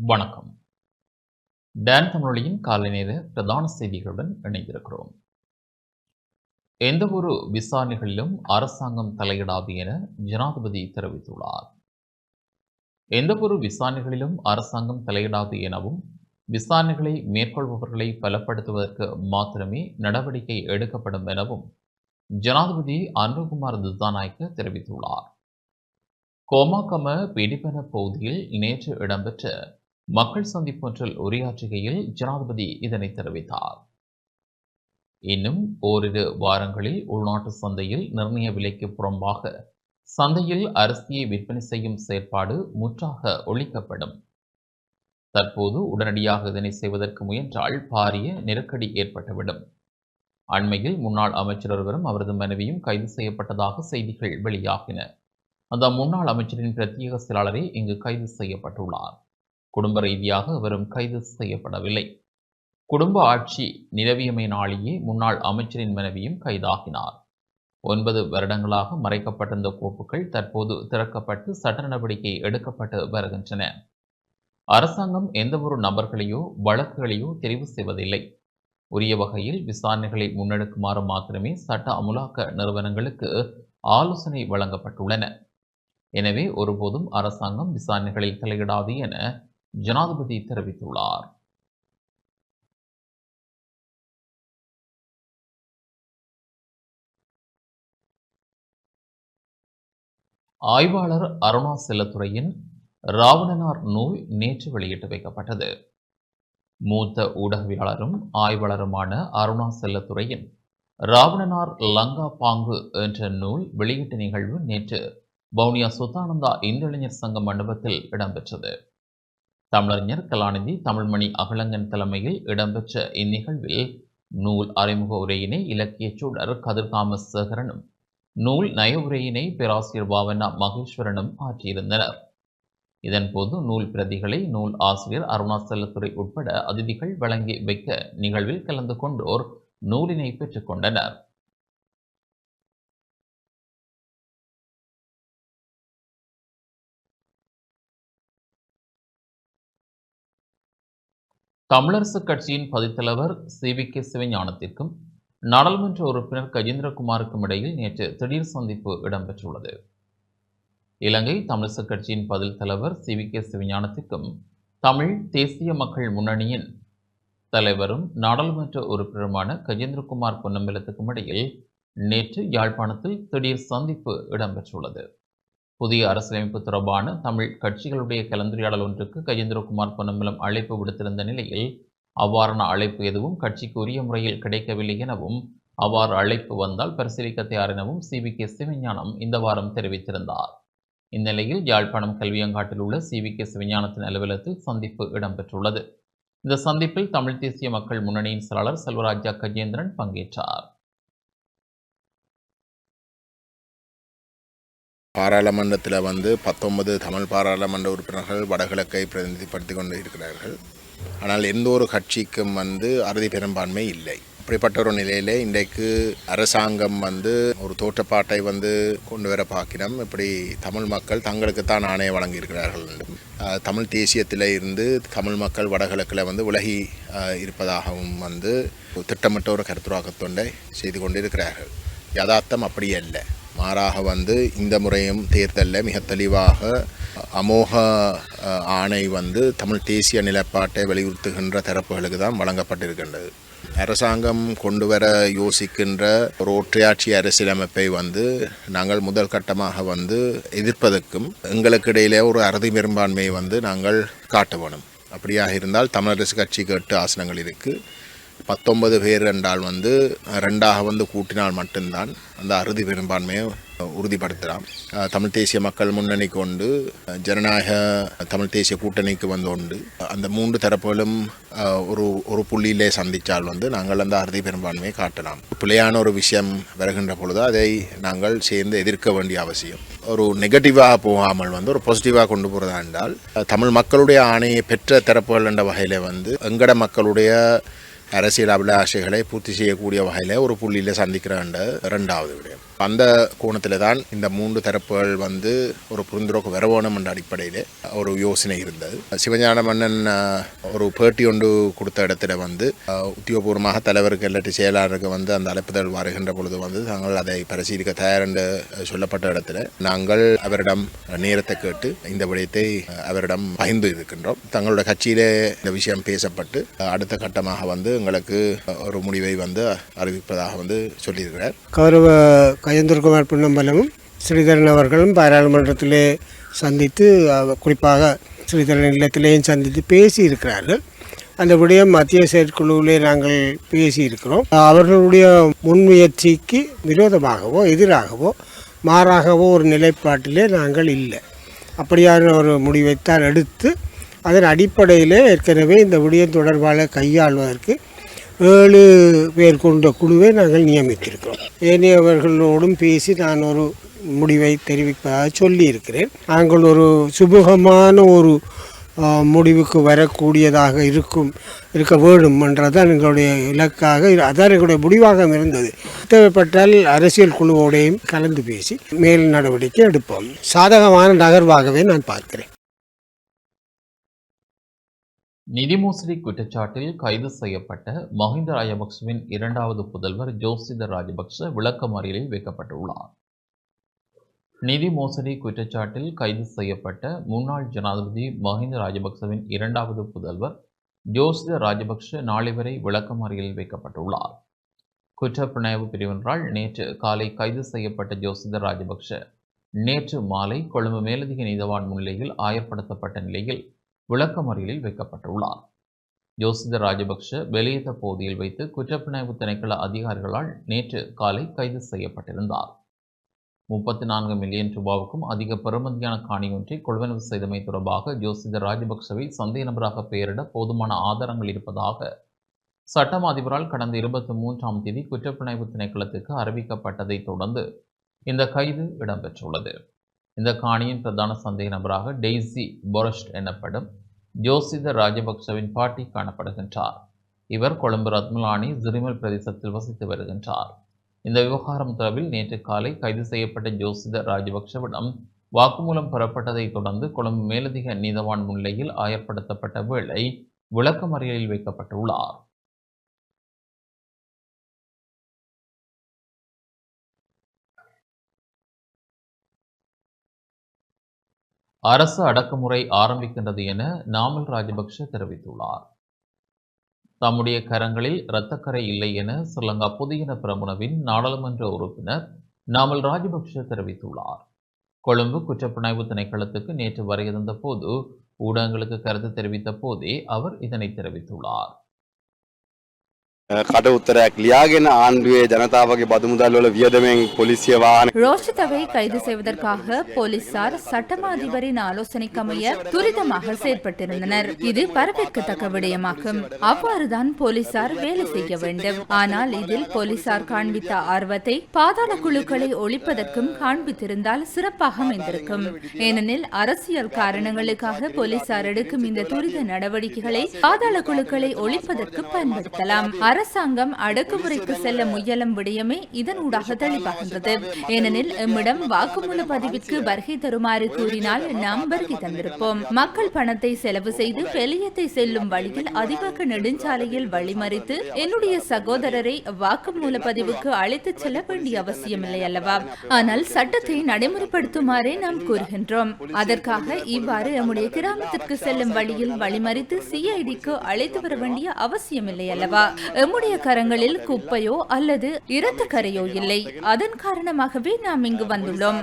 வணக்கம். டேன் தமிழொலியின் காலை நேர பிரதான செய்திகளுடன் இணைந்திருக்கிறோம். எந்தவொரு விசாரணைகளிலும் அரசாங்கம் தலையிடாது என ஜனாதிபதி தெரிவித்துள்ளார். எந்த ஒரு விசாரணைகளிலும் அரசாங்கம் தலையிடாது எனவும் விசாரணைகளை மேற்கொள்பவர்களை பலப்படுத்துவதற்கு மாத்திரமே நடவடிக்கை எடுக்கப்படும் எனவும் ஜனாதிபதி அனுகுமார் திசாநாயக்க தெரிவித்துள்ளார். கோமாகம பிடிப்பன பகுதியில் நேற்று இடம்பெற்ற மக்கள் சந்திப்பொன்றில் உரையாற்றுகையில் ஜனாதிபதி இதனை தெரிவித்தார். இன்னும் ஓரிரு வாரங்களில் உள்நாட்டு சந்தையில் நிர்ணய விலைக்கு புறம்பாக சந்தையில் அரிசியை விற்பனை செய்யும் செயற்பாடு முற்றாக ஒழிக்கப்படும். தற்போது உடனடியாக இதனை செய்வதற்கு முயன்றால் பாரிய நெருக்கடி ஏற்பட்டுவிடும். அண்மையில் முன்னாள் அமைச்சர் ஒருவரும் அவரது மனைவியும் கைது செய்யப்பட்டதாக செய்திகள் வெளியாகின. அந்த முன்னாள் அமைச்சரின் பிரத்யேக செயலாளரே இங்கு கைது செய்யப்பட்டுள்ளார். குடும்ப ரீதியாக அவரும் கைது செய்யப்படவில்லை. குடும்ப ஆட்சி நிலவியமை நாளியே முன்னாள் அமைச்சரின் மனைவியும் கைதாகினார். ஒன்பது வருடங்களாக மறைக்கப்பட்டிருந்த கோப்புகள் தற்போது திறக்கப்பட்டு சட்ட நடவடிக்கை எடுக்கப்பட்டு வருகின்றன. அரசாங்கம் எந்தவொரு நபர்களையோ வழக்குகளையோ தெரிவு செய்வதில்லை. உரிய வகையில் விசாரணைகளை முன்னெடுக்குமாறு மாத்திரமே சட்ட அமுலாக்க நிறுவனங்களுக்கு ஆலோசனை வழங்கப்பட்டுள்ளன. எனவே ஒருபோதும் அரசாங்கம் விசாரணைகளில் தலையிடாது என ஜனாதிபதி தெரிவித்துள்ளார். ஆய்வாளர் அருணா செல்லத்துறையின் ராவணனார் நூல் நேற்று வெளியிட்டு வைக்கப்பட்டது. மூத்த ஊடகவியலாளரும் ஆய்வாளருமான அருணா செல்லத்துறையின் ராவணனார் லங்கா பாங்கு என்ற நூல் வெளியீட்டு நிகழ்வு நேற்று வவுனியா சுத்தானந்தா இந்தியறிஞர் சங்க மண்டபத்தில் இடம்பெற்றது. தமிழறிஞர் கலாநிதி தமிழ்மணி அகலங்கன் தலைமையில் இடம்பெற்ற இந்நிகழ்வில் நூல் அறிமுக உரையினை இலக்கியச் சூடர் கதிர்காம சேகரனும் நூல் நய உரையினை பேராசிரியர் பாவனா மகேஸ்வரனும் ஆற்றியிருந்தனர். இதன்போது நூல் பிரதிகளை நூல் ஆசிரியர் அருணாச்சலத்துறை உட்பட அதிதிகள் வழங்கி வைக்க நிகழ்வில் கலந்து கொண்டோர் நூலினை பெற்றுக்கொண்டனர் தமிழரசுக் கட்சியின் பதித்தலைவர் சி வி கே சிவஞானத்திற்கும் நாடாளுமன்ற உறுப்பினர் கஜேந்திரகுமாருக்கும் இடையில் நேற்று திடீர் சந்திப்பு இடம்பெற்றுள்ளது. இலங்கை தமிழரசுக் கட்சியின் பதில் தலைவர் சி வி கே சிவஞானத்திற்கும் தமிழ் தேசிய மக்கள் முன்னணியின் தலைவரும் நாடாளுமன்ற உறுப்பினருமான கஜேந்திரகுமார் பொன்னம்பலத்துக்கும் இடையில் நேற்று யாழ்ப்பாணத்தில் திடீர் சந்திப்பு இடம்பெற்றுள்ளது. புதிய அரசியலமைப்பு தொடர்பான தமிழ் கட்சிகளுடைய கலந்துரையாடல் ஒன்றுக்கு கஜேந்திரகுமார் பொன்னம்பலம் அழைப்பு விடுத்திருந்த நிலையில் அவ்வாறான அழைப்பு எதுவும் கட்சிக்கு உரிய முறையில் கிடைக்கவில்லை எனவும் அவ்வாறு அழைப்பு வந்தால் பரிசீலிக்க தயார் எனவும் சிவி கே. சிவஞானம் இந்த வாரம் தெரிவித்திருந்தார். இந்நிலையில் யாழ்ப்பாணம் கல்வியங்காட்டில் உள்ள சிவி கே. சிவஞானத்தின் அலுவலகத்தில் சந்திப்பு இடம்பெற்றுள்ளது. இந்த சந்திப்பில் தமிழ் தேசிய மக்கள் முன்னணியின் செயலாளர் செல்வராஜா கஜேந்திரன் பங்கேற்றார். பாராளுமன்றத்தில் வந்து பத்தொன்பது தமிழ் பாராளுமன்ற உறுப்பினர்கள் வடகிழக்கை பிரதிநிதிப்படுத்தி கொண்டு இருக்கிறார்கள். ஆனால் எந்த ஒரு கட்சிக்கும் வந்து அறுதி பெரும்பான்மை இல்லை. அப்படிப்பட்ட ஒரு நிலையிலே இன்றைக்கு அரசாங்கம் வந்து ஒரு தோற்றப்பாட்டை வந்து கொண்டு வர பார்க்கிறோம் இப்படி தமிழ் மக்கள் தங்களுக்குத்தான் ஆணையம் வழங்கியிருக்கிறார்கள். என்றும் தமிழ் தேசியத்தில் இருந்து தமிழ் மக்கள் வடகிழக்கில் வந்து விலகி இருப்பதாகவும் வந்து திட்டமிட்ட ஒரு கருத்துருவாக்கத்தொண்டை செய்து கொண்டிருக்கிறார்கள். யதார்த்தம் அப்படி அல்ல. மாறாக வந்து இந்த முறையும் தேர்தலில் மிக தெளிவாக அமோக ஆணை வந்து தமிழ் தேசிய நிலைப்பாட்டை வலியுறுத்துகின்ற தரப்புகளுக்கு தான் வழங்கப்பட்டிருக்கின்றது. அரசாங்கம் கொண்டு வர யோசிக்கின்ற ஒரு ஒற்றையாட்சி அரசியலமைப்பை வந்து நாங்கள் முதல் கட்டமாக வந்து எதிர்ப்பதற்கும் எங்களுக்கு இடையிலே ஒரு அறுதி பெரும்பான்மையை வந்து நாங்கள் காட்ட வேணும். அப்படியாக இருந்தால் தமிழரசு கட்சிக்கு எட்டு ஆசனங்கள் இருக்குது பத்தொன்பது பேர் என்றால் வந்து ரெண்டாக வந்து கூட்டினால் மட்டும்தான் அந்த அறுதி பெரும்பான்மையை உறுதிப்படுத்தலாம். தமிழ் தேசிய மக்கள் முன்னணி கொண்டு ஜனநாயக தமிழ் தேசிய கூட்டணிக்கு வந்து உண்டு அந்த மூன்று தரப்புகளும் ஒரு ஒரு புள்ளியிலே சந்தித்தால் வந்து நாங்கள் அந்த அறுதி பெரும்பான்மையை காட்டலாம். பிழையான ஒரு விஷயம் வருகின்ற பொழுது அதை நாங்கள் சேர்ந்து எதிர்க்க வேண்டிய அவசியம். ஒரு நெகட்டிவாக போகாமல் வந்து ஒரு பாசிட்டிவாக கொண்டு போகிறதா என்றால் தமிழ் மக்களுடைய ஆணையை பெற்ற தரப்புகள் என்ற வகையில் வந்து எங்கட மக்களுடைய அரசியல் அபிலாஷைகளை பூர்த்தி செய்யக்கூடிய வகையில் ஒரு புள்ளியில் சந்திக்கிறாண்ட ரெண்டாவது விடயம். அந்த கோணத்தில் தான் இந்த மூன்று தரப்புகள் வந்து ஒரு புரிந்துரோக்கு வர வேணும் என்ற அடிப்படையில் ஒரு யோசனை இருந்தது. சிவஞான மன்னன் ஒரு பேட்டி ஒன்று கொடுத்த இடத்துல வந்து உத்தியோகபூர்வமாக தலைவருக்கு இல்லாட்டி செயலாளருக்கு வந்து அந்த அழைப்புதல் வருகின்ற பொழுது வந்து தாங்கள் அதை பரிசீலிக்க தயார் என்று சொல்லப்பட்ட இடத்துல நாங்கள் அவரிடம் நேரத்தை கேட்டு இந்த விடயத்தை அவரிடம் பகிர்ந்து இருக்கின்றோம். தங்களோட கட்சியிலே இந்த விஷயம் பேசப்பட்டு அடுத்த கட்டமாக வந்து எங்களுக்கு ஒரு முடிவை வந்து அறிவிப்பதாக வந்து சொல்லியிருக்கிறார். கௌரவ கஜேந்திரகுமார் பொன்னம்பலமும் ஸ்ரீதரன் அவர்களும் பாராளுமன்றத்திலே சந்தித்து குறிப்பாக ஸ்ரீதரன் இல்லத்திலேயும் சந்தித்து பேசி இருக்கிறார்கள் அந்த விடயம் மத்திய செயற்குழுவிலே நாங்கள் பேசியிருக்கிறோம். அவர்களுடைய முன்முயற்சிக்கு விரோதமாகவோ எதிராகவோ மாறாகவோ ஒரு நிலைப்பாட்டிலே நாங்கள் இல்லை. அப்படியான ஒரு முடிவைத்தான் எடுத்து அதன் அடிப்படையிலே ஏற்கனவே இந்த விடயம் தொடர்பாக கையாள்வதற்கு ஏழு பேர் கொண்ட குழுவை நாங்கள் நியமித்திருக்கிறோம். ஏனையவர்களோடும் பேசி நான் ஒரு முடிவை தெரிவிப்பதாக சொல்லியிருக்கிறேன். நாங்கள் ஒரு சுமூகமான ஒரு முடிவுக்கு வரக்கூடியதாக இருக்கும் இருக்க வேண்டும் என்றதான் எங்களுடைய இலக்காக அதான் எங்களுடைய முடிவாக இருந்தது. தேவைப்பட்டால் அரசியல் குழுவோடையும் கலந்து பேசி மேல் நடவடிக்கை எடுப்போம். சாதகமான நகர்வாகவே நான் பார்க்கிறேன். நிதி மோசடி குற்றச்சாட்டில் கைது செய்யப்பட்ட மஹிந்த ராஜபக்சவின் இரண்டாவது புதல்வர் ஜோசிதர் ராஜபக்ச விளக்கமறியலில் வைக்கப்பட்டுள்ளார். நிதி மோசடி குற்றச்சாட்டில் கைது செய்யப்பட்ட முன்னாள் ஜனாதிபதி மஹிந்த ராஜபக்சவின் இரண்டாவது புதல்வர் ஜோசித ராஜபக்ஷ நாளை வரை விளக்கமறியலில் வைக்கப்பட்டுள்ளார். குற்றப்பிணைவு பிரிவினரால் நேற்று காலை கைது செய்யப்பட்ட ஜோசித ராஜபக்ஷ நேற்று மாலை கொழும்பு மேலதிக நீதவான் முன்னிலையில் ஆயர்படுத்தப்பட்ட நிலையில் விளக்கமறியலில் வைக்கப்பட்டுள்ளார். ஜோசித ராஜபக்ஷ வெளியேற்ற பகுதியில் வைத்து குற்றப்பிணைவு திணைக்கள அதிகாரிகளால் நேற்று காலை கைது செய்யப்பட்டிருந்தார். முப்பத்தி நான்கு மில்லியன் ரூபாவுக்கும் அதிக பெறுமதியான காணி ஒன்றை கொள்வனவு செய்தமை தொடர்பாக ஜோசித ராஜபக்சவை சந்தேக நபராக பெயரிட போதுமான ஆதாரங்கள் இருப்பதாக சட்டம் அதிபரால் கடந்த இருபத்தி மூன்றாம் தேதி குற்றப்பிணைவு திணைக்களத்துக்கு அறிவிக்கப்பட்டதைத் தொடர்ந்து இந்த கைது இடம்பெற்றுள்ளது. இந்த காணியின் பிரதான சந்தேக நபராக டெய்ஸி பொரஸ்ட் எனப்படும் ஜோசித ராஜபக்சவின் பாட்டி காணப்படுகின்றார். இவர் கொழும்பு ரத்மலானி ஜிரிமல் பிரதேசத்தில் வசித்து வருகின்றார். இந்த விவகாரம் தொடர்பில் நேற்று காலை கைது செய்யப்பட்ட ஜோசித ராஜபக்சவிடம் வாக்குமூலம் பெறப்பட்டதைத் தொடர்ந்து கொழும்பு மேலதிக நீதவான் முன்னிலையில் ஆயப்படுத்தப்பட்ட வேளை விளக்கமறியலில் வைக்கப்பட்டுள்ளார். அரசு அடக்குமுறை ஆரம்பிக்கின்றது என நாமல் ராஜபக்ஷ தெரிவித்துள்ளார். தம்முடைய கரங்களில் இரத்தக்கரை இல்லை என ஸ்ரீலங்கா புதியன பிரமுனவின் நாடாளுமன்ற உறுப்பினர் நாமல் ராஜபக்ஷ தெரிவித்துள்ளார். கொழும்பு குற்றப்புலனாய்வு திணைக்களத்துக்கு நேற்று வரையிருந்த போது ஊடகங்களுக்கு கருத்து தெரிவித்த போதே அவர் இதனை தெரிவித்துள்ளார். කට උත්තරයක් ලියාගෙන ආණ්ඩුවේ ජනතාවගේ බදුමුදල් වල වියදමෙන් පොලිසිය වාහන ரோஷிதவை கைது செய்வதற்காக போலீசார் சட்டமா அதிபரின் ஆலோசனைக்கமைய துரிதமாக செயற்பட்டிருந்தனர் இது வரவேற்கத்தக்க விடயமாகும் அவ்வாறுதான் போலீசார் வேலை செய்ய வேண்டும் ஆனால் இதில் போலீசார் காண்பித்த ஆர்வத்தை பாதாள குழுக்களை ஒழிப்பதற்கும் காண்பித்திருந்தால் சிறப்பாக அமைந்திருக்கும் ஏனெனில் அரசியல் காரணங்களுக்காக போலீசார் எடுக்கும் இந்த துரித நடவடிக்கைகளை பாதாள குழுக்களை ஒழிப்பதற்கு பயன்படுத்தலாம் அரசாங்கம் அடக்குமுறைக்கு செல்ல முயலும் விடயமே இதனூடாக தெளிவாகின்றது ஏனெனில் எம்மிடம் வாக்குமூல பதிவிற்கு வருகை தருமாறு கூறினால் நாம் வருகை தந்திருப்போம். மக்கள் பணத்தை செலவு செய்து பெலியத்தை செல்லும் வழியில் அதிவேக நெடுஞ்சாலையில் வழிமறித்து என்னுடைய சகோதரரை வாக்குமூல பதிவுக்கு அழைத்துச் செல்ல வேண்டிய அவசியமில்லை அல்லவா? ஆனால் சட்டத்தை நடைமுறைப்படுத்துமாறே நாம் கூறுகின்றோம். அதற்காக இவ்வாறு நம்முடைய கிராமத்திற்கு செல்லும் வழியில் வழிமறித்து சிஐடிக்கு அழைத்து வர வேண்டிய அவசியமில்லை அல்லவா நம்முடைய கரங்களில் குப்பையோ அல்லது இரத்த கரையோ இல்லை. அதன் காரணமாகவே நாம் இங்கு வந்துள்ளோம்.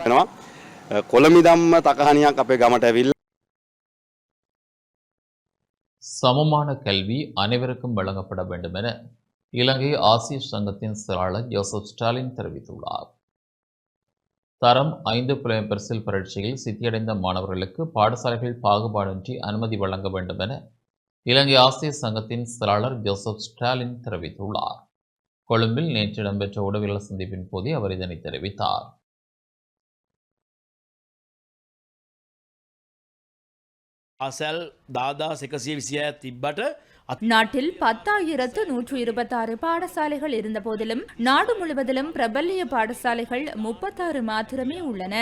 சமமான கல்வி அனைவருக்கும் வழங்கப்பட வேண்டும் என இலங்கை ஆசிய சங்கத்தின் செயலாளர் ஜோசப் ஸ்டாலின் தெரிவித்துள்ளார். தரம் ஐந்து புலமைப்பரிசில் பரீட்சையில் சித்தியடைந்த மாணவர்களுக்கு பாடசாலைகள் பாகுபாடின்றி அனுமதி வழங்க வேண்டும் என இலங்கை ஆசிய சங்கத்தின் செயலாளர் ஜோசப் ஸ்டாலின் தெரிவித்துள்ளார் கொழும்பில் நேற்று இடம்பெற்ற உடவியல் சந்திப்பின் போதே அவர் இதனை தெரிவித்தார் අසැල් දාදා එකසිය විසිය තිබ්බට நாட்டில் பத்தாயிரத்து நூற்று இருபத்தாறு பாடசாலைகள் இருந்த போதிலும் நாடு முழுவதிலும் பிரபல்ய பாடசாலைகள் முப்பத்தாறு மாத்திரமே உள்ளன.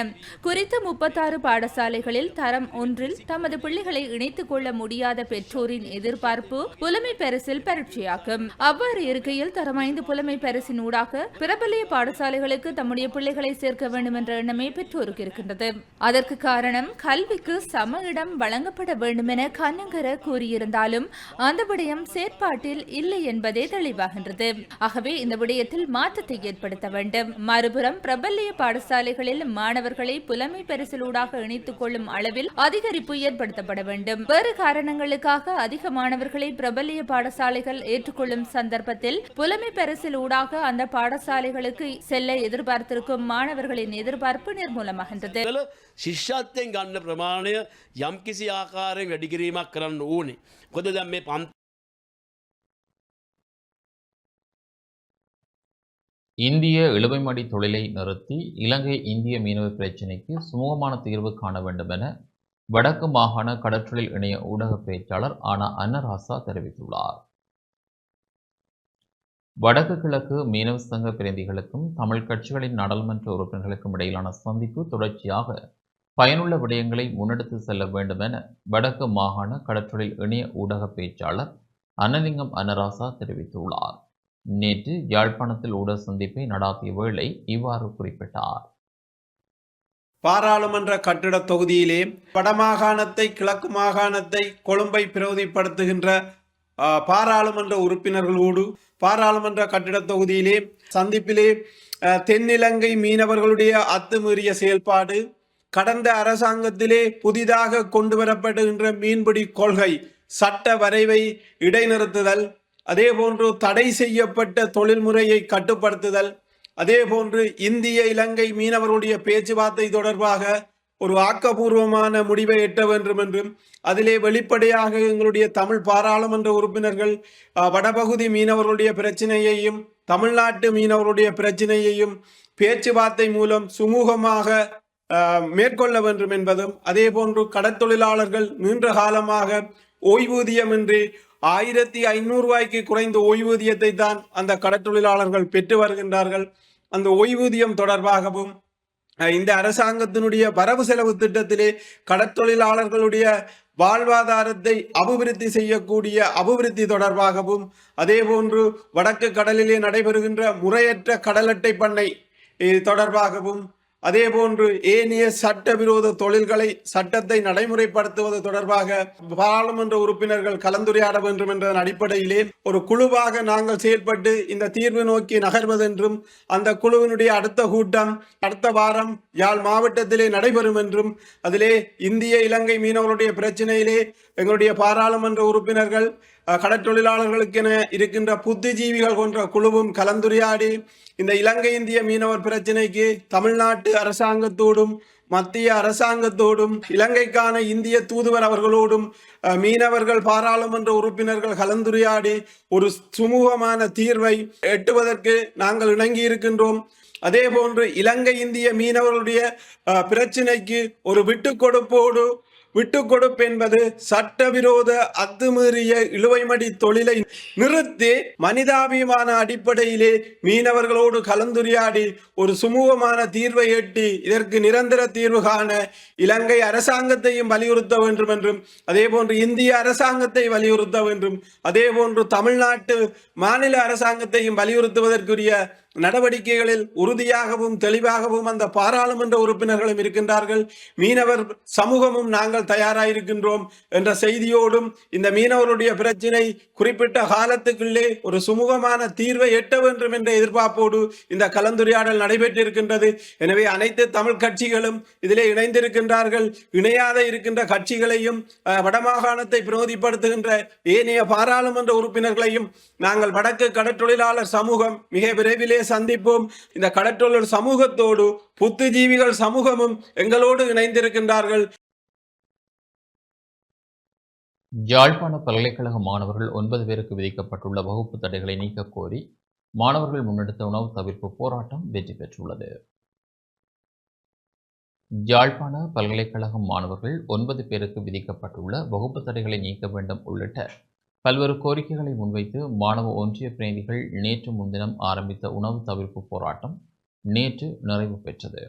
குறித்த முப்பத்தாறு பாடசாலைகளில் தரம் ஒன்றில் தமது பிள்ளைகளை இணைத்துக் கொள்ள முடியாத பெற்றோரின் எதிர்பார்ப்பு புலமை பரிசில் பரீட்சையாகும் அவ்வாறு இருக்கையில் தரம் ஐந்து புலமை பரிசின் ஊடாக பிரபல்ய பாடசாலைகளுக்கு தம்முடைய பிள்ளைகளை சேர்க்க வேண்டும் என்ற எண்ணமே பெற்றோருக்கு இருக்கின்றது அதற்கு காரணம் கல்விக்கு சம இடம் வழங்கப்பட வேண்டும் என கண்ணங்கர கூறியிருந்தாலும் அந்த விடயம் செயற்பாட்டில் இல்லை என்பதே தெளிவாகின்றது ஆகவே இந்த விடயத்தில் மாற்றத்தை ஏற்படுத்த வேண்டும் மறுபுறம் பிரபல்ய பாடசாலைகளில் மாணவர்களை புலமை பரிசிலூடாக இணைத்துக் கொள்ளும் அளவில் அதிகரிப்பு ஏற்படுத்தப்பட வேண்டும் வேறு காரணங்களுக்காக அதிக மாணவர்களை பிரபல்ய பாடசாலைகள் ஏற்றுக்கொள்ளும் சந்தர்ப்பத்தில் புலமை பரிசில் ஊடாக அந்த பாடசாலைகளுக்கு செல்ல எதிர்பார்த்திருக்கும் மாணவர்களின் எதிர்பார்ப்பு நிர்மூலமாகின்றது කළ ශිෂ්‍යත්වයෙන් ගන්න ප්‍රමාණය යම් කිසි ආකාරයෙන් වැඩිකිරීමක් කරන්න ඕනේ. කොද දැම් මේ පන්ත இந்திய இழுவைமடி தொழிலை நிறுத்தி இலங்கை இந்திய மீனவ பிரச்சினைக்கு சுமூகமான தீர்வு காண வேண்டும் என வடக்கு மாகாண கடற்றொழில் இணைய ஊடக பேச்சாளர் ஆனா அன்னராசா தெரிவித்துள்ளார். வடக்கு கிழக்கு மீனவ சங்க பிரதிகளுக்கும் தமிழ் கட்சிகளின் நாடாளுமன்ற உறுப்பினர்களுக்கும் இடையிலான சந்திப்பு தொடர்ச்சியாக பயனுள்ள விடயங்களை முன்னெடுத்து செல்ல வேண்டும் என வடக்கு மாகாண கடற்றொழில் இணைய ஊடக பேச்சாளர் அன்னலிங்கம் அன்னராசா தெரிவித்துள்ளார். நேற்று யாழ்ப்பாணத்தில் ஊடக சந்திப்பை நடாத்திய வேளை இவ்வாறு குறிப்பிட்டார். பாராளுமன்ற கட்டிட தொகுதியிலே வடமாகாணத்தை கிழக்கு மாகாணத்தை கொழும்பை பிரதிப்படுத்துகின்ற பாராளுமன்ற உறுப்பினர்களோடு பாராளுமன்ற கட்டிட தொகுதியிலே சந்திப்பிலே தென்னிலங்கை மீனவர்களுடைய அத்துமீறிய செயல்பாடு கடந்த அரசாங்கத்திலே புதிதாக கொண்டு வரப்படுகின்ற மீன்பிடி கொள்கை சட்ட வரைவை இடைநிறுத்துதல் அதே போன்று தடை செய்யப்பட்ட தொழில்முறையை கட்டுப்படுத்துதல் அதே போன்று இந்திய இலங்கை மீனவர்களுடைய பேச்சுவார்த்தை தொடர்பாக ஒரு ஆக்கபூர்வமான முடிவை எட்ட வேண்டும் என்றும் அதிலே வெளிப்படையாக எங்களுடைய தமிழ் பாராளுமன்ற உறுப்பினர்கள் வடபகுதி மீனவர்களுடைய பிரச்சனையையும் தமிழ்நாட்டு மீனவர்களுடைய பிரச்சனையையும் பேச்சுவார்த்தை மூலம் சுமூகமாக மேற்கொள்ள வேண்டும் என்பதும் அதே போன்று கடற்தொழிலாளர்கள் நீண்ட காலமாக ஓய்வூதியமின்றி ஆயிரத்தி ஐநூறு ரூபாய்க்கு குறைந்த ஓய்வூதியத்தை தான் அந்த கடற்தொழிலாளர்கள் பெற்று வருகின்றார்கள். அந்த ஓய்வூதியம் தொடர்பாகவும் இந்த அரசாங்கத்தினுடைய வரவு செலவு திட்டத்திலே கடற்தொழிலாளர்களுடைய வாழ்வாதாரத்தை அபிவிருத்தி செய்யக்கூடிய அபிவிருத்தி தொடர்பாகவும் அதேபோன்று வடக்கு கடலிலே நடைபெறுகின்ற முறையற்ற கடலட்டை பண்ணை தொடர்பாகவும் அதேபோன்று ஏனைய சட்டவிரோத தொழில்களை சட்டத்தை நடைமுறைப்படுத்துவது தொடர்பாக பாராளுமன்ற உறுப்பினர்கள் கலந்துரையாட வேண்டும் என்ற அடிப்படையிலே ஒரு குழுவாக நாங்கள் செயல்பட்டு இந்த தீர்வு நோக்கி நகர்வதென்றும் அந்த குழுவினுடைய அடுத்த கூட்டம் அடுத்த வாரம் யாழ் மாவட்டத்திலே நடைபெறும் என்றும் அதிலே இந்திய இலங்கை மீனவர்களுடைய பிரச்சனையிலே எங்களுடைய பாராளுமன்ற உறுப்பினர்கள் கடற்தொழிலாளர்களுக்கென இருக்கின்ற புத்திஜீவிகள் போன்ற குழுவும் கலந்துரையாடி இந்த இலங்கை இந்திய மீனவர் பிரச்சினைக்கு தமிழ்நாட்டு அரசாங்கத்தோடும் மத்திய அரசாங்கத்தோடும் இலங்கைக்கான இந்திய தூதுவர் அவர்களோடும் மீனவர்கள் பாராளுமன்ற உறுப்பினர்கள் கலந்துரையாடி ஒரு சுமூகமான தீர்வை எட்டுவதற்கு நாங்கள் இணங்கி இருக்கின்றோம் அதே போன்று இலங்கை இந்திய மீனவர்களுடைய பிரச்சினைக்கு ஒரு விட்டு கொடுப்போடு விட்டுக் கொடுப்பு என்பது சட்டவிரோத அத்துமீறிய இழுவைமடி தொழிலை நிறுத்தி மனிதாபிமான அடிப்படையிலே மீனவர்களோடு கலந்துரையாடி ஒரு சுமூகமான தீர்வை எட்டி இதற்கு நிரந்தர தீர்வு காண இலங்கை அரசாங்கத்தையும் வலியுறுத்த வேண்டும் என்றும் அதேபோன்று இந்திய அரசாங்கத்தை வலியுறுத்த வேண்டும் அதேபோன்று தமிழ்நாட்டு மாநில அரசாங்கத்தையும் வலியுறுத்துவதற்குரிய நடவடிக்கைகளில் உறுதியாகவும் தெளிவாகவும் அந்த பாராளுமன்ற உறுப்பினர்களும் இருக்கின்றார்கள். மீனவர் சமூகமும் நாங்கள் தயாராயிருக்கின்றோம் என்ற செய்தியோடும் இந்த மீனவருடைய பிரச்சினை குறிப்பிட்ட காலத்துக்குள்ளே ஒரு சுமூகமான தீர்வை எட்ட வேண்டும் என்ற எதிர்பார்ப்போடு இந்த கலந்துரையாடல் நடைபெற்றிருக்கின்றது. எனவே அனைத்து தமிழ் கட்சிகளும் இதிலே இணைந்திருக்கின்றார்கள். இணையாத இருக்கின்ற கட்சிகளையும் வடமாகாணத்தை பிரதிப்படுத்துகின்ற ஏனைய பாராளுமன்ற உறுப்பினர்களையும் நாங்கள் வடக்கு கடற்றொழிலாளர் சமூகம் மிக விரைவிலே சந்திப்போம். இந்த கடற்றொழில் சமூகத்தோடு புத்துஜீவிகள் சமூகமும் எங்களோடு இணைந்திருக்கின்றார்கள். யாழ்ப்பாண பல்கலைக்கழக மாணவர்கள் ஒன்பது பேருக்கு விதிக்கப்பட்டுள்ள வகுப்பு தடைகளை நீக்கக் கோரி மாணவர்கள் முன்னெடுத்த உணவு தவிர்ப்பு போராட்டம் வெற்றி பெற்றுள்ளது. யாழ்ப்பாண பல்கலைக்கழக மாணவர்கள் ஒன்பது பேருக்கு விதிக்கப்பட்டுள்ள வகுப்பு தடைகளை நீக்க வேண்டும் உள்ளிட்ட பல்வேறு கோரிக்கைகளை முன்வைத்து மாணவ ஒன்றிய பிரதிநிதிகள் நேற்று முன்தினம் ஆரம்பித்த உணவு தவிர்ப்பு போராட்டம் நேற்று நிறைவு பெற்றது.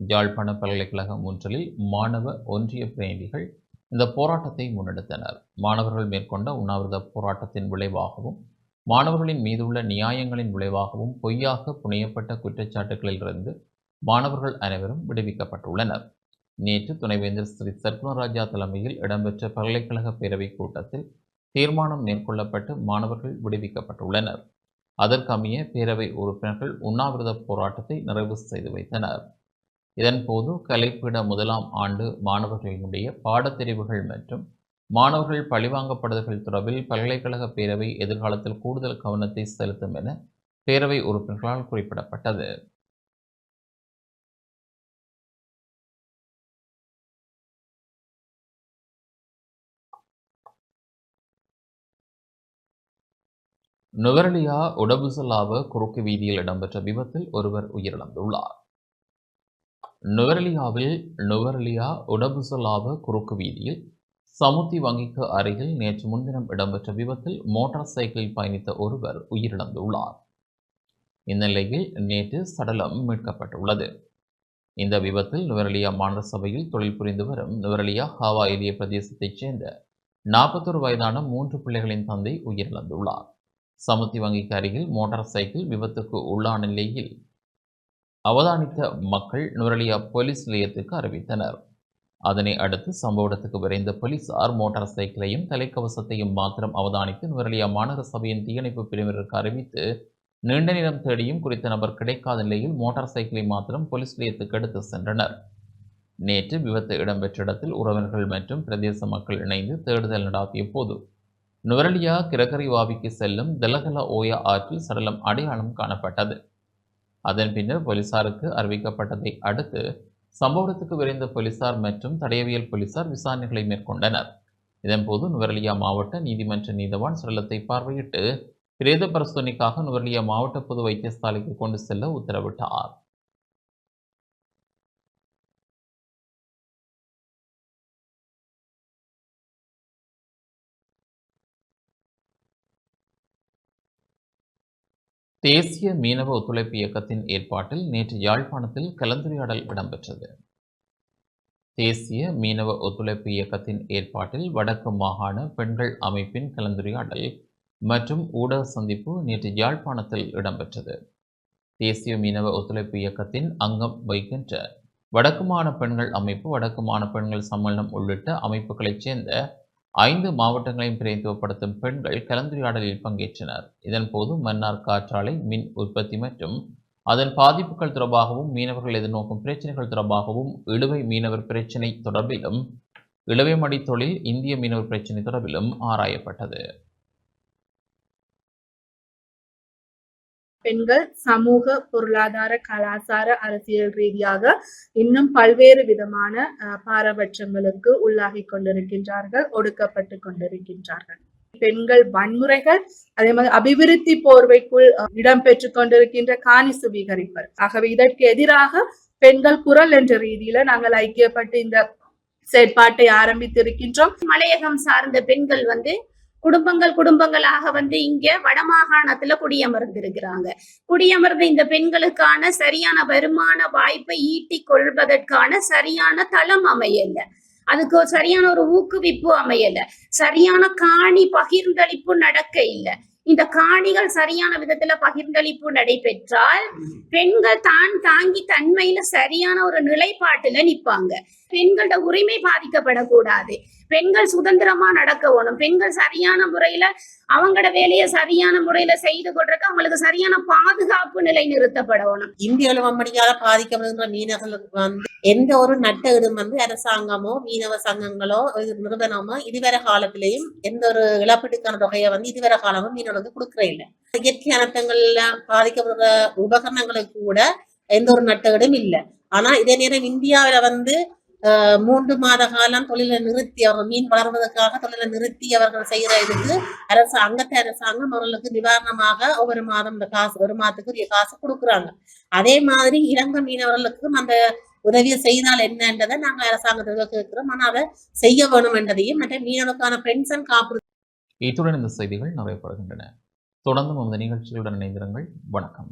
யாழ்ப்பாண பல்கலைக்கழக முன்றலில் மாணவ ஒன்றிய பிரதிநிதிகள் இந்த போராட்டத்தை முன்னெடுத்தனர். மாணவர்கள் மேற்கொண்ட உண்ணாவிரத போராட்டத்தின் விளைவாகவும் மாணவர்களின் மீதுள்ள நியாயங்களின் விளைவாகவும் பொய்யாக புனையப்பட்ட குற்றச்சாட்டுகளிலிருந்து மாணவர்கள் அனைவரும் விடுவிக்கப்பட்டுள்ளனர். நேற்று துணைவேந்தர் ஸ்ரீ சர்க்குணராஜா தலைமையில் இடம்பெற்ற பல்கலைக்கழக பேரவைக் கூட்டத்தில் தீர்மானம் மேற்கொள்ளப்பட்டு மாணவர்கள் விடுவிக்கப்பட்டுள்ளனர். அதற்கமைய பேரவை உறுப்பினர்கள் உண்ணாவிரத போராட்டத்தை நிறைவு செய்து வைத்தனர். இதன்போது கலைப்பீட முதலாம் ஆண்டு மாணவர்களினுடைய பாடத்தெரிவுகள் மற்றும் மாணவர்கள் பழிவாங்கப்படுதல்கள் தொடர்பில் பல்கலைக்கழக பேரவை எதிர்காலத்தில் கூடுதல் கவனத்தை செலுத்தும் என பேரவை உறுப்பினர்களால் குறிப்பிடப்பட்டது. நுவரலியா உடபுசலாவ குறுக்கு வீதியில் இடம்பெற்ற விபத்தில் ஒருவர் உயிரிழந்துள்ளார். நுவரலியாவில் நுவரலியா உடபுசலாவ குறுக்கு வீதியில் சமுத்தி வங்கிக்கு அருகில் நேற்று முன்தினம் இடம்பெற்ற விபத்தில் மோட்டார் சைக்கிளில் பயணித்த ஒருவர் உயிரிழந்துள்ளார். இந்நிலையில் நேற்று சடலம் மீட்கப்பட்டுள்ளது. இந்த விபத்தில் நுவரலியா மாநகர சபையில் தொழில் புரிந்து வரும் நுவரலியா ஹாவா ஏரிய பிரதேசத்தைச் சேர்ந்த நாற்பத்தொரு வயதான மூன்று பிள்ளைகளின் தந்தை உயிரிழந்துள்ளார். சமுத்தி வங்கிக்கு அருகில் மோட்டார் சைக்கிள் விபத்துக்கு உள்ளான நிலையில் அவதானித்த மக்கள் நுரலியா போலீஸ் நிலையத்துக்கு அறிவித்தனர். அதனை அடுத்து சம்பவ இடத்துக்கு விரைந்த போலீசார் மோட்டார் சைக்கிளையும் தலைக்கவசத்தையும் மாத்திரம் அவதானித்து நுரலியா மாநகர சபையின் தீயணைப்பு பிரிவினருக்கு அறிவித்து நீண்ட நேரம் தேடியும் குறித்த நபர் கிடைக்காத நிலையில் மோட்டார் சைக்கிளை மாத்திரம் போலீஸ் நிலையத்துக்கு எடுத்து சென்றனர். நேற்று விபத்து இடம்பெற்ற இடத்தில் உறவினர்கள் மற்றும் பிரதேச மக்கள் இணைந்து தேடுதல் நடாத்திய போது நுவரலியா கிரகரி வாவிக்கு செல்லும் தெலகல ஓயா ஆற்றில் சடலம் அடையாளம் காணப்பட்டது. அதன் பின்னர் போலீசாருக்கு அறிவிக்கப்பட்டதை அடுத்து சம்பவத்துக்கு விரைந்த போலீசார் மற்றும் தடயவியல் போலீசார் விசாரணைகளை மேற்கொண்டனர். இதன்போது நுவரலியா மாவட்ட நீதிமன்ற நீதவான் சடலத்தை பார்வையிட்டு பிரேத பரிசோதனைக்காக நுவரலியா மாவட்ட பொது வைத்தியசாலைக்கு கொண்டு செல்ல உத்தரவிட்டார். தேசிய மீனவ ஒத்துழைப்பு இயக்கத்தின் ஏற்பாட்டில் நேற்று யாழ்ப்பாணத்தில் கலந்துரையாடல் இடம்பெற்றது. தேசிய மீனவ ஒத்துழைப்பு இயக்கத்தின் ஏற்பாட்டில் வடக்கு மாகாண பெண்கள் அமைப்பின் கலந்துரையாடல் மற்றும் ஊடக சந்திப்பு நேற்று யாழ்ப்பாணத்தில் இடம்பெற்றது. தேசிய மீனவ ஒத்துழைப்பு இயக்கத்தின் அங்கம் வகிக்கின்ற வடக்கு பெண்கள் அமைப்பு வடக்கு பெண்கள் சம்மேளனம் உள்ளிட்ட அமைப்புகளைச் சேர்ந்த ஐந்து மாவட்டங்களையும் பிரதித்துவப்படுத்தும் பெண்கள் கலந்துரையாடலில் பங்கேற்றனர். இதன்போது மன்னார் காற்றாலை மின் உற்பத்தி மற்றும் அதன் பாதிப்புகள் தொடர்பாகவும் மீனவர்கள் எதிர்நோக்கும் பிரச்சனைகள் தொடர்பாகவும் இழுவை மீனவர் பிரச்சினை தொடர்பிலும் இழுவை தொழில் இந்திய மீனவர் பிரச்சினை தொடர்பிலும் ஆராயப்பட்டது. பெண்கள் சமூக பொருளாதார கலாச்சார அரசியல் ரீதியாக இன்னும் பல்வேறு விதமான பாரபட்சங்களுக்கு உள்ளாகி கொண்டிருக்கின்றார்கள் ஒடுக்கப்பட்டு கொண்டிருக்கின்றார்கள். பெண்கள் வன்முறைகள் அதே மாதிரி அபிவிருத்தி போர்வைக்குள் அஹ், இடம்பெற்று கொண்டிருக்கின்ற காணி சுவீகரிப்பர். ஆகவே இதற்கு எதிராக பெண்கள் குரல் என்ற ரீதியில நாங்கள் ஐக்கியப்பட்டு இந்த செயற்பாட்டை ஆரம்பித்திருக்கின்றோம். மலையகம் சார்ந்த பெண்கள் வந்து குடும்பங்கள் குடும்பங்களாக வந்து இங்க வடமாகாணத்துல குடியமர்ந்திருக்கிறாங்க. குடியமர்ந்த இந்த பெண்களுக்கான சரியான வருமான வாய்ப்பை ஈட்டி கொள்வதற்கான சரியான தளம் அமையல. அதுக்கு சரியான ஒரு ஊக்குவிப்பு அமையல. சரியான காணி பகிர்ந்தளிப்பு நடக்க இல்லை. இந்த காணிகள் சரியான விதத்துல பகிர்ந்தளிப்பு நடைபெற்றால் பெண்கள் தான் தாங்கி தன்மையில சரியான ஒரு நிலைப்பாட்டுல நிப்பாங்க. பெண்களோட உரிமை பாதிக்கப்படக்கூடாது. பெண்கள் சுதந்திரமா நடக்க வேணும். பெண்கள் சரியான முறையில அவங்களோட வேலையை சரியான முறையில செய்து கொள்றதுக்கு அவங்களுக்கு சரியான பாதுகாப்பு நிலை நிறுத்தப்படணும் இந்தியாவில் வம்படியால பாதிக்கப்படுகின்ற மீனவர்களுக்கு வந்து எந்த ஒரு நட்டகடும் வந்து அரசாங்கமோ மீனவ சங்கங்களோ நிறுவனமோ இதுவரை காலத்திலையும் எந்த ஒரு இழப்பீட்டுக்கான தொகையை வந்து இதுவரை காலமும் மீனவர்களுக்கு கொடுக்கறே இல்லை. இயற்கை அனர்த்தங்கள்ல பாதிக்கப்படுற உபகரணங்களுக்கு கூட எந்த ஒரு நட்டகடும் இல்லை. ஆனா இதே நேரம் இந்தியாவில வந்து மூன்று மாத காலம் தொழிலை நிறுத்தி அவங்க மீன் வளர்வதற்காக தொழிலை நிறுத்தி அவர்கள் செய்யற இதுக்கு அரசு அங்கத்தை அரசாங்கம் அவர்களுக்கு நிவாரணமாக ஒவ்வொரு மாதம் இந்த காசு ஒரு மாதத்துக்கு காசு கொடுக்குறாங்க. அதே மாதிரி இலங்கை மீனவர்களுக்கும் அந்த உதவியை செய்தால் என்னன்றதை நாங்கள் அரசாங்கத்தில் கேட்கிறோம். ஆனால் அதை செய்ய வேணும் என்றதையும் மற்ற மீனவர்களுக்கான பென்ஷன் காப்புறுதி இத்துடன் இந்த செய்திகள் நிறைவு பெறுகின்றன தொடர்ந்து நமது நிகழ்ச்சிகளுடன் இணைந்திருங்கள். வணக்கம்.